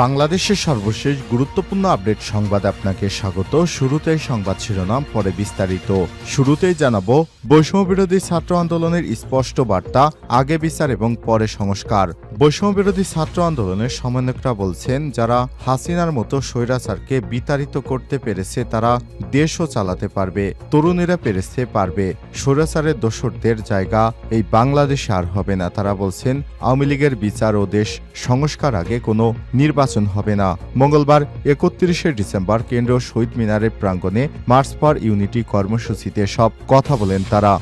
বাংলাদেশের সর্বশেষ গুরুত্বপূর্ণ আপডেট সংবাদ আপনাকে স্বাগত। শুরুতেই সংবাদ শিরোনাম, পরে বিস্তারিত। শুরুতেই জানাব, বৈষম্য বিরোধী ছাত্র আন্দোলনের স্পষ্ট বার্তা, আগে বিচার এবং পরে সংস্কার। বৈষম্য বিরোধী ছাত্র আন্দোলনের সমন্বয়করা বলছেন, যারা হাসিনার মতো স্বৈরাচারকে বিতাড়িত করতে পেরেছে, তারা দেশও চালাতে পারবে, তরুণেরা পেরেছে, পারবে। স্বৈরাচারের দোসরদের জায়গা এই বাংলাদেশে আর হবে না। তারা বলছেন, আওয়ামী লীগের বিচার ও দেশ সংস্কার আগে কোনো নির্বাচন হবে না। মঙ্গলবার, একত্রিশে ডিসেম্বর কেন্দ্র শহীদ মিনারের প্রাঙ্গণে মার্চ ফর ইউনিটি কর্মসূচিতে সব কথা বলেন তারা।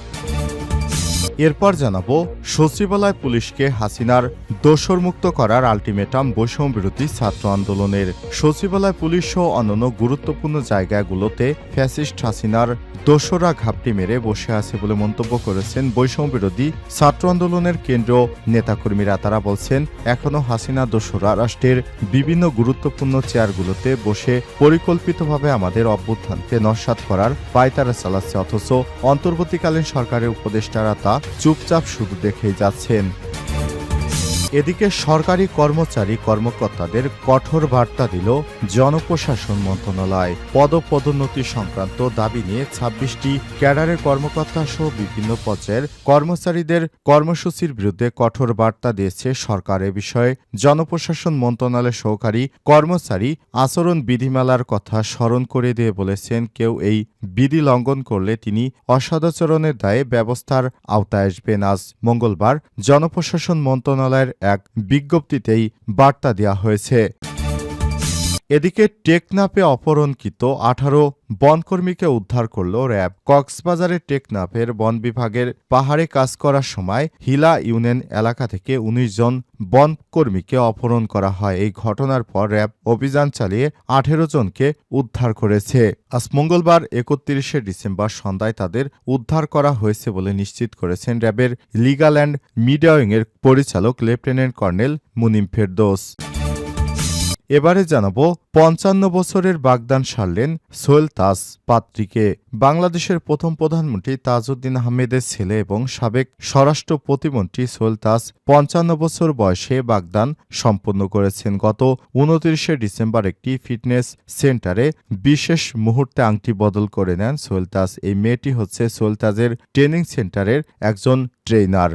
এরপর জানাব, সচিবালয় পুলিশকে হাসিনার দোষরমুক্ত করার আলটিমেটাম বৈষম্য বিরোধী ছাত্র আন্দোলনের। সচিবালয় পুলিশ সহ অন্যান্য গুরুত্বপূর্ণ জায়গাগুলোতে ফ্যাসিস্ট হাসিনার দোসরা ঘাপটি মেরে বসে আছে বলে মন্তব্য করেছেন বৈষম্য বিরোধী ছাত্র আন্দোলনের কেন্দ্র নেতাকর্মীরা। তারা বলছেন এখনও হাসিনা দোসরা রাষ্ট্রের বিভিন্ন গুরুত্বপূর্ণ চেয়ারগুলোতে বসে পরিকল্পিতভাবে আমাদের অভ্যুত্থানকে নস্বাত করার পায়তারা চালাচ্ছে, অথচ অন্তর্বর্তীকালীন সরকারের উপদেষ্টারা তা চুপচাপ শুধু দেখেই যাচ্ছেন। এদিকে সরকারি কর্মচারী কর্মকর্তাদের কঠোর বার্তা দিল জনপ্রশাসন মন্ত্রণালয়। পদপদোন্নতি সংক্রান্ত দাবি নিয়ে ছাব্বিশটি ক্যাডারের কর্মকর্তা সহ বিভিন্ন পর্যায়ের কর্মচারীদের কর্মসূচির বিরুদ্ধে কঠোর বার্তা দিয়েছে সরকার। এ বিষয়ে জনপ্রশাসন মন্ত্রণালয়ের সহকারী কর্মচারী আচরণ বিধিমালার কথা স্মরণ করে দিয়ে বলেছেন, কেউ এই বিধি লঙ্ঘন করলে তিনি অসদাচরণের দায়ে ব্যবস্থার আওতায় আসবেন। আজ মঙ্গলবার জনপ্রশাসন মন্ত্রণালয়ের এক বিজ্ঞপ্তিতেই বার্তা দেয়া হয়েছে। এদিকে টেকনাপে অপহরণকৃত আঠারো বনকর্মীকে উদ্ধার করল র্যাব। কক্সবাজারের টেকনাফের বন বিভাগের পাহাড়ে কাজ করার সময় হিলা ইউনিয়ন এলাকা থেকে ১৯ জন বনকর্মীকে অপহরণ করা হয়। এই ঘটনার পর র্যাব অভিযান চালিয়ে আঠেরো জনকে উদ্ধার করেছে। আজ মঙ্গলবার একত্রিশে ডিসেম্বর সন্ধ্যায় তাদের উদ্ধার করা হয়েছে বলে নিশ্চিত করেছেন র্যাবের লিগাল অ্যান্ড মিডিয়াউইংয়ের পরিচালক লেফটেন্যান্ট কর্নেল মুনিম ফেরদোস। এবারে জানাব, পঞ্চান্ন বছরের বাগদান সারলেন সোহেল তাজ পাত্রীকে। বাংলাদেশের প্রথম প্রধানমন্ত্রী তাজউদ্দিন আহমেদের ছেলে এবং সাবেক স্বরাষ্ট্র প্রতিমন্ত্রী সোহেল তাজ পঞ্চান্ন বছর বয়সে বাগদান সম্পন্ন করেছেন। গত উনত্রিশে ডিসেম্বর একটি ফিটনেস সেন্টারে বিশেষ মুহূর্তে আংটি বদল করে নেন সোহেল তাজ। এই মেয়েটি হচ্ছে সোহেল তাজের ট্রেনিং সেন্টারের একজন ট্রেনার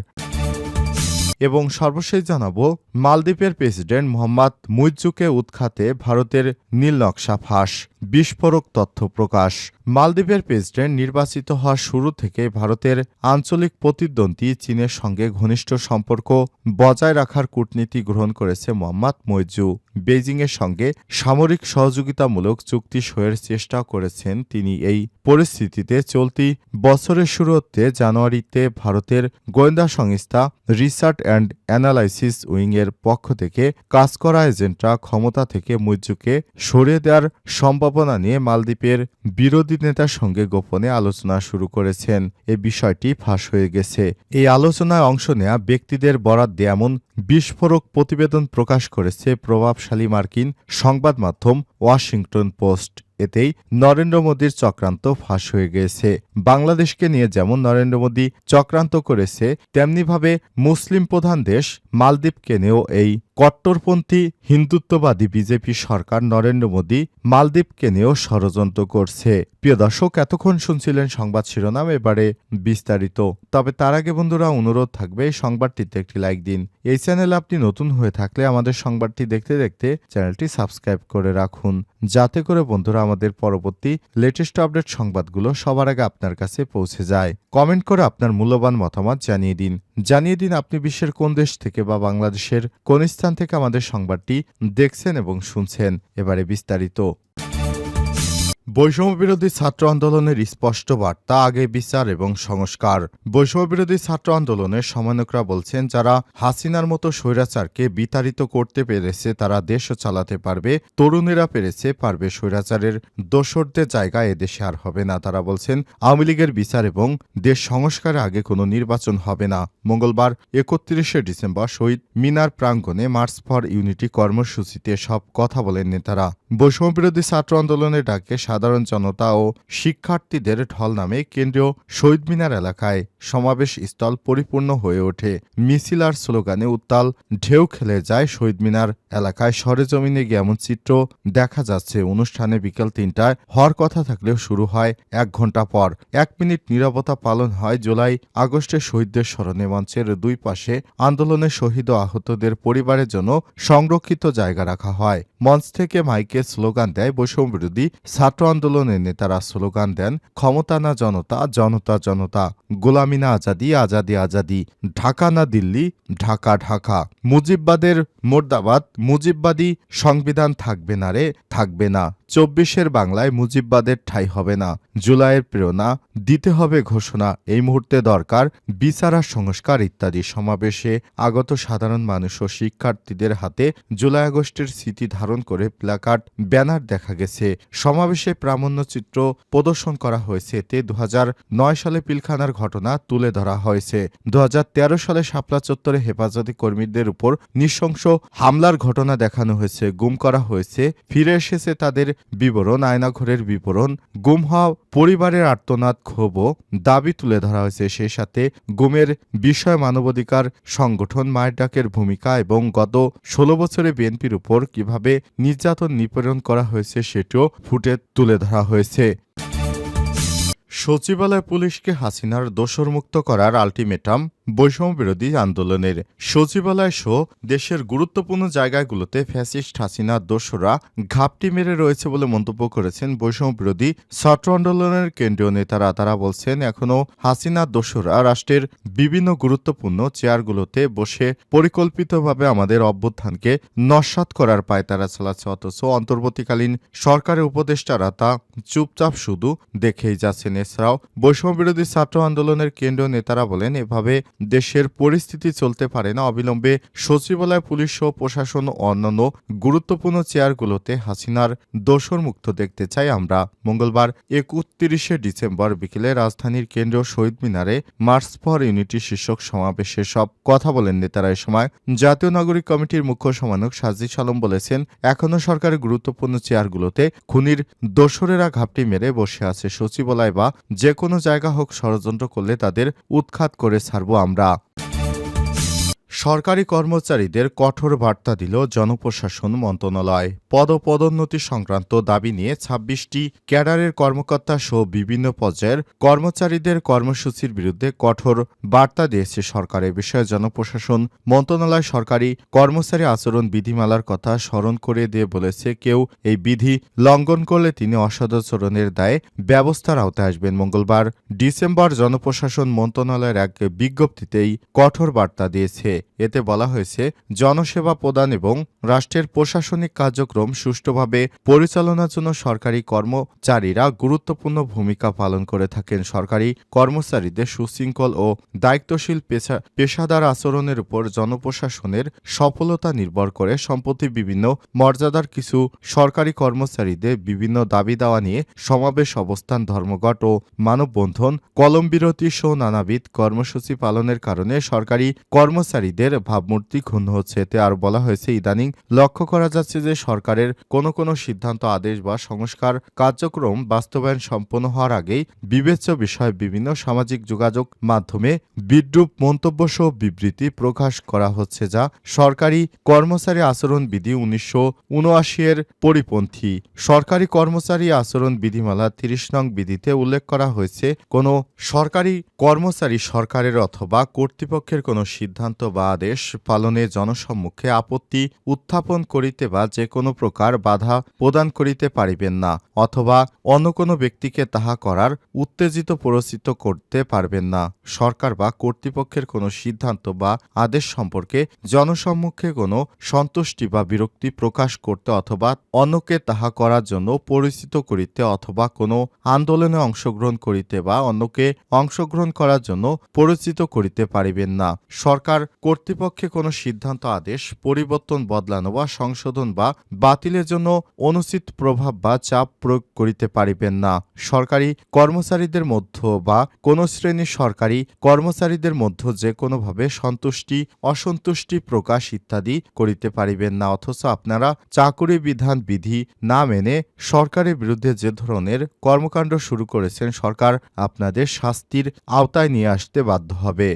এবং সর্বশেষ জানাব, মালদ্বীপের প্রেসিডেন্ট মোহাম্মদ মুইজুকে উৎখাতে ভারতের নীল নকশা ফাঁস, বিস্ফোরক তথ্য প্রকাশ। মালদ্বীপের প্রেসিডেন্ট নির্বাচিত হওয়ার শুরু থেকে ভারতের আঞ্চলিক প্রতিদ্বন্দ্বী চীনের সঙ্গে ঘনিষ্ঠ সম্পর্ক বজায় রাখার কূটনীতি গ্রহণ করেছে মোহাম্মদ মৈজু। বেইজিংয়ের সঙ্গে সামরিক সহযোগিতামূলক চুক্তি সইয়ের চেষ্টা করেছেন তিনি। এই পরিস্থিতিতে চলতি বছরের শুরুতে জানুয়ারিতে ভারতের গোয়েন্দা সংস্থা রিসার্চ অ্যান্ড অ্যানালাইসিস উইংয়ের পক্ষ থেকে কাজ করা এজেন্টরা ক্ষমতা থেকে মুইজুকে সরিয়ে দেওয়ার সম্ভাবনা নিয়ে মালদ্বীপের বিরোধী নেতার সঙ্গে গোপনে আলোচনা শুরু করেছেন। এ বিষয়টি ফাঁস হয়ে গেছে। এই আলোচনায় অংশ নেয়া ব্যক্তিদের বরাদ দিয়ে এমন বিস্ফোরক প্রতিবেদন প্রকাশ করেছে প্রভাবশালী মার্কিন সংবাদ মাধ্যম ওয়াশিংটন পোস্ট। এতেই নরেন্দ্র মোদীর চক্রান্ত ফাঁস হয়ে গিয়েছে বাংলাদেশকে নিয়ে যেমন নরেন্দ্র মোদী চক্রান্ত করেছে, তেমনিভাবে মুসলিম প্রধান দেশ মালদ্বীপকে নিয়েও এই কট্টরপন্থী হিন্দুত্ববাদী বিজেপি সরকার নরেন্দ্র মোদী মালদ্বীপকে নিয়েও ষড়যন্ত্র করছে। প্রিয় দর্শক, এতক্ষণ শুনছিলেন সংবাদ শিরোনাম, এবারে বিস্তারিত। তবে তার আগে বন্ধুরা, অনুরোধ থাকবে, এই সংবাদটিতে একটি লাইক দিন। এই চ্যানেলে আপনি নতুন হয়ে থাকলে আমাদের সংবাদটি দেখতে দেখতে চ্যানেলটি সাবস্ক্রাইব করে রাখুন। যাতে করে বন্ধুরা আমাদের পরবর্তী লেটেস্ট আপডেট সংবাদগুলো সবার আগে আপনার কাছে পৌঁছে যায়। কমেন্ট করে আপনার মূল্যবান মতামত জানিয়ে দিন। জানিয়ে দিন আপনি বিশ্বের কোন দেশ থেকে বা বাংলাদেশের কোন স্থান থেকে আমাদের সংবাদটি দেখছেন এবং শুনছেন। এবারে বিস্তারিত। বৈষম্য বিরোধী ছাত্র আন্দোলনের স্পষ্ট বার্তা, আগে বিচার এবং সংস্কার। বৈষম্যবিরোধী ছাত্র আন্দোলনের সমন্বয়করা বলছেন, যারা হাসিনার মতো স্বৈরাচারকে বিতাড়িত করতে পেরেছে, তারা দেশও চালাতে পারবে, তরুণেরা পেরেছে, পারবে স্বৈরাচারের দোসরদের জায়গা এদেশে আর হবে না। তারা বলছেন, আওয়ামী লীগের বিচার এবং দেশ সংস্কারের আগে কোনো নির্বাচন হবে না। মঙ্গলবার, একত্রিশে ডিসেম্বর, শহীদ মিনার প্রাঙ্গণে মার্চ ফর ইউনিটি কর্মসূচিতে সব কথা বলেন নেতারা। বৈষম্যবিরোধী ছাত্র আন্দোলনের ডাকে সাধারণ জনতা ও শিক্ষার্থীদের ঢল নামে কেন্দ্রীয় শহীদ মিনার এলাকায় সমাবেশ স্থল পরিপূর্ণ হয়ে ওঠে। মিছিল আর স্লোগানে উত্তাল ঢেউ খেলে যায় শহীদ মিনার এলাকায় সরেজমিনে গিয়ে এমন চিত্র দেখা যাচ্ছে। অনুষ্ঠানে বিকেল তিনটায় হওয়ার কথা থাকলেও শুরু হয় এক ঘণ্টা পর। এক মিনিট নিরাপত্তা পালন হয় জুলাই আগস্টে শহীদদের স্মরণে মঞ্চের দুই পাশে। আন্দোলনে শহীদ ও আহতদের পরিবারের জন্য সংরক্ষিত জায়গা রাখা হয়। মঞ্চ থেকে মাইকে স্লোগান দেয় বৈষম্যবিরোধী ছাত্র আন্দোলনের নেতারা স্লোগান দেন, ক্ষমতা না জনতা জনতা জনতা। গোলামি না আজাদি আজাদি আজাদি। ঢাকা না দিল্লি, ঢাকা ঢাকা। মুজিববাদের মোর্দাবাদ, মুজিববাদী সংবিধান থাকবে না রে, থাকবে না। চব্বিশের বাংলায় মুজিববাদের ঠাই হবে না। জুলাইয়ের প্রেরণা, দিতে হবে ঘোষণা। এই মুহূর্তে দরকার বিচারা সংস্কার ইত্যাদি সমাবেশে আগত সাধারণ মানুষ ও শিক্ষার্থীদের হাতে জুলাই আগস্টের স্মৃতি ধারণ করে প্ল্যাকার্ড ব্যানার দেখা গেছে। সমাবেশে প্রামাণ্যচিত্র প্রদর্শন করা হয়েছে। এতে দু সালে পিলখানার ঘটনা তুলে ধরা হয়েছে। দুহাজার তেরো সালে শাপলা চত্বরে হেফাজতি কর্মীদের উপর নৃশংস হামলার ঘটনা দেখানো হয়েছে। গুম করা হয়েছে, ফিরে এসেছে তাদের বিবরণ, আয়নাঘরের বিবরণ, গুম হওয়া পরিবারের আর্তনাদ ক্ষোভ দাবি তুলে ধরা হয়েছে। সেই সাথে গুমের বিষয় মানবাধিকার সংগঠন মায়ের ডাকের ভূমিকা এবং গত ষোলো বছরে বিএনপির উপর কীভাবে নির্যাতন নিপীড়ন করা হয়েছে সেটিও ফুটে তুলে ধরা হয়েছে। সচিবালয় পুলিশকে হাসিনার দোষরমুক্ত করার আলটিমেটাম বৈষম্যবিরোধী আন্দোলনের সচিবালয় সহ দেশের গুরুত্বপূর্ণ জায়গাগুলোতে ফ্যাসিস্ট হাসিনার দোষরা ঘাপটি মেরে রয়েছে বলে মন্তব্য করেছেন বৈষম্যবিরোধী ছাত্র আন্দোলনের কেন্দ্রীয় নেতারা। তারা বলছেন, এখনও হাসিনার দোষরা রাষ্ট্রের বিভিন্ন গুরুত্বপূর্ণ চেয়ারগুলোতে বসে পরিকল্পিতভাবে আমাদের অভ্যুত্থানকে নস্বাত করার পায়তারা চালাচ্ছে, অথচ অন্তর্বর্তীকালীন সরকারের উপদেষ্টারা তা চুপচাপ শুধু দেখেই যাচ্ছেন। এছাড়াও বৈষম্যবিরোধী ছাত্র আন্দোলনের কেন্দ্রীয় নেতারা বলেন, এভাবে দেশের পরিস্থিতি চলতে পারে না। অবিলম্বে সচিবালয়, পুলিশ ও প্রশাসন ও অন্যান্য গুরুত্বপূর্ণ চেয়ারগুলোতে হাসিনার দোষর মুক্ত দেখতে চাই আমরা। মঙ্গলবার একত্রিশে ডিসেম্বর বিকেলে রাজধানীর কেন্দ্রীয় শহীদ মিনারে মার্চ ফর ইউনিটি শীর্ষক সমাবেশে সব কথা বলেন নেতারা এ সময়। জাতীয় নাগরিক কমিটির মুখ্য সমানক সাজিদ সালম বলেছেন এখনও সরকারের গুরুত্বপূর্ণ চেয়ারগুলোতে খুনির দোসরেরা ঘাপটি মেরে বসে আছে সচিবালয় বা যে কোনো জায়গা হোক ষড়যন্ত্র করলে তাদের উৎখাত করে ছাড়ব আমরা সরকারি কর্মচারীদের কঠোর বার্তা দিল জনপ্রশাসন মন্ত্রণালয়। পদপদোন্নতি সংক্রান্ত দাবি নিয়ে ছাব্বিশটি ক্যাডারের কর্মকর্তা সহ বিভিন্ন পর্যায়ের কর্মচারীদের কর্মসূচির বিরুদ্ধে কঠোর বার্তা দিয়েছে সরকার। এ বিষয়ে জনপ্রশাসন মন্ত্রণালয় সরকারি কর্মচারী আচরণ বিধিমালার কথা স্মরণ করে দিয়ে বলেছে, কেউ এই বিধি লঙ্ঘন করলে তিনি অসদাচরণের দায়ে ব্যবস্থার আওতায় আসবেন। মঙ্গলবার ডিসেম্বর জনপ্রশাসন মন্ত্রণালয়ের এক বিজ্ঞপ্তিতেই কঠোর বার্তা দিয়েছে। এতে বলা হয়েছে, জনসেবা প্রদান এবং রাষ্ট্রের প্রশাসনিক কার্যক্রম সুষ্ঠুভাবে পরিচালনার জন্য সরকারি কর্মচারীরা গুরুত্বপূর্ণ ভূমিকা পালন করে থাকেন। সরকারি কর্মচারীদের সুশৃঙ্খল ও দায়িত্বশীল পেশা, পেশাদার আচরণের উপর জনপ্রশাসনের সফলতা নির্ভর করে। সম্প্রতি বিভিন্ন মর্যাদার কিছু সরকারি কর্মচারীদের বিভিন্ন দাবি দাওয়া নিয়ে সমাবেশ অবস্থান, ধর্মঘট ও মানববন্ধন, কলম বিরতি সহ নানাবিধ কর্মসূচি পালনের কারণে সরকারি কর্মচারীদের ভাবমূর্তি ক্ষুণ্ণ হচ্ছে। এতে আর বলা হয়েছে, ইদানিং লক্ষ্য করা যাচ্ছে যে সরকারের কোনো কোনো সিদ্ধান্ত, আদেশ বা সংস্কার কার্যক্রম বাস্তবায়ন সম্পন্ন হওয়ার আগেই বিবেচ্য বিষয়ে বিভিন্ন সামাজিক যোগাযোগ মাধ্যমে বিদ্রুপ মন্তব্য সহ বিবৃতি প্রকাশ করা হচ্ছে, যা সরকারি কর্মচারী আচরণ বিধি উনিশশো উনআশি এর পরিপন্থী। সরকারি কর্মচারী আচরণ বিধিমালা তিরিশ নং বিধিতে উল্লেখ করা হয়েছে, কোনো সরকারি কর্মচারী সরকারের অথবা কর্তৃপক্ষের কোনো সিদ্ধান্ত বা আদেশ পালনে জনসম্মুখে আপত্তি উত্থাপন করিতে বা যে কোনো প্রকার বাধা প্রদান করিতে পারিবেন না, অথবা অন্য কোনো ব্যক্তিকে তাহা করার উত্তেজিত প্ররোচিত করতে পারবেন না। সরকার বা কর্তৃপক্ষের কোনো সিদ্ধান্ত বা আদেশ সম্পর্কে জনসম্মুখে কোনো সন্তুষ্টি বা বিরক্তি প্রকাশ করতে অথবা অন্যকে তাহা করার জন্য পরিচিত করিতে অথবা কোনো আন্দোলনে অংশগ্রহণ করিতে বা অন্যকে অংশগ্রহণ করার জন্য পরিচিত করিতে পারিবেন না। সরকার কর্তৃপক্ষে কোনো সিদ্ধান্ত, আদেশ, পরিবর্তন বদলানো বা সংশোধন বা বাতিলের জন্য অনুচিত প্রভাব বা চাপ প্রয়োগ করিতে পারিবেন না। সরকারি কর্মচারীদের মধ্য বা কোন শ্রেণির সরকারি কর্মচারীদের মধ্য যে কোনোভাবে সন্তুষ্টি, অসন্তুষ্টি প্রকাশ ইত্যাদি করিতে পারিবেন না। অথচ আপনারা চাকুরি বিধান বিধি না মেনে সরকারের বিরুদ্ধে যে ধরনের কর্মকাণ্ড শুরু করেছেন, সরকার আপনাদের শাস্তির আওতায় নিয়ে আসতে বাধ্য হবে।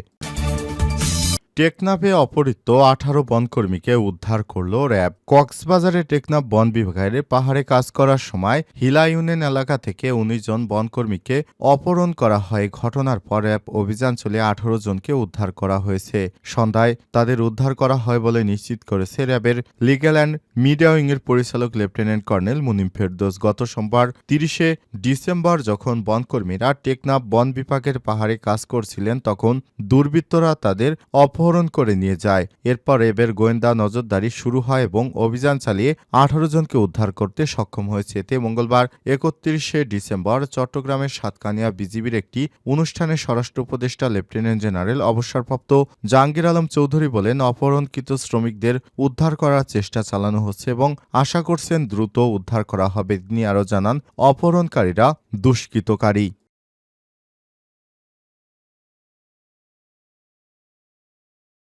টেকনাফে অপহৃত আঠারো বনকর্মীকে উদ্ধার করল র্যাব। কক্সবাজারে টেকনাফ বন বিভাগের পাহাড়ে কাজ করার সময় হিলা ইউনিয়ন এলাকা থেকে উনিশ জন বনকর্মীকে অপহরণ করা হয়। ঘটনার পর র্যাব অভিযান চলে আঠারো জনকে উদ্ধার করা হয়েছে। সন্ধ্যায় তাদের উদ্ধার করা হয় বলে নিশ্চিত করেছে র্যাবের লিগ্যাল অ্যান্ড মিডিয়া উইংয়ের পরিচালক লেফটেন্যান্ট কর্নেল মুনিম ফেরদোস। গত সোমবার তিরিশে ডিসেম্বর যখন বনকর্মীরা টেকনাফ বন বিভাগের পাহাড়ে কাজ করছিলেন, তখন দুর্বৃত্তরা তাদের অপহরণ করে নিয়ে যায়। এরপর র্যাবের গোয়েন্দা নজরদারি শুরু হয় এবং অভিযান চালিয়ে আঠারো জনকে উদ্ধার করতে সক্ষম হয়েছে। এতে মঙ্গলবার একত্রিশে ডিসেম্বর চট্টগ্রামের সাতকানিয়া বিজিবির একটি অনুষ্ঠানে স্বরাষ্ট্র উপদেষ্টা লেফটেন্যান্ট জেনারেল অবসরপ্রাপ্ত জাহাঙ্গীর আলম চৌধুরী বলেন, অপহরণকৃত শ্রমিকদের উদ্ধার করার চেষ্টা চালানো হচ্ছে এবং আশা করছেন দ্রুত উদ্ধার করা হবে। তিনি আরও জানান, অপহরণকারীরা দুষ্কৃতকারী।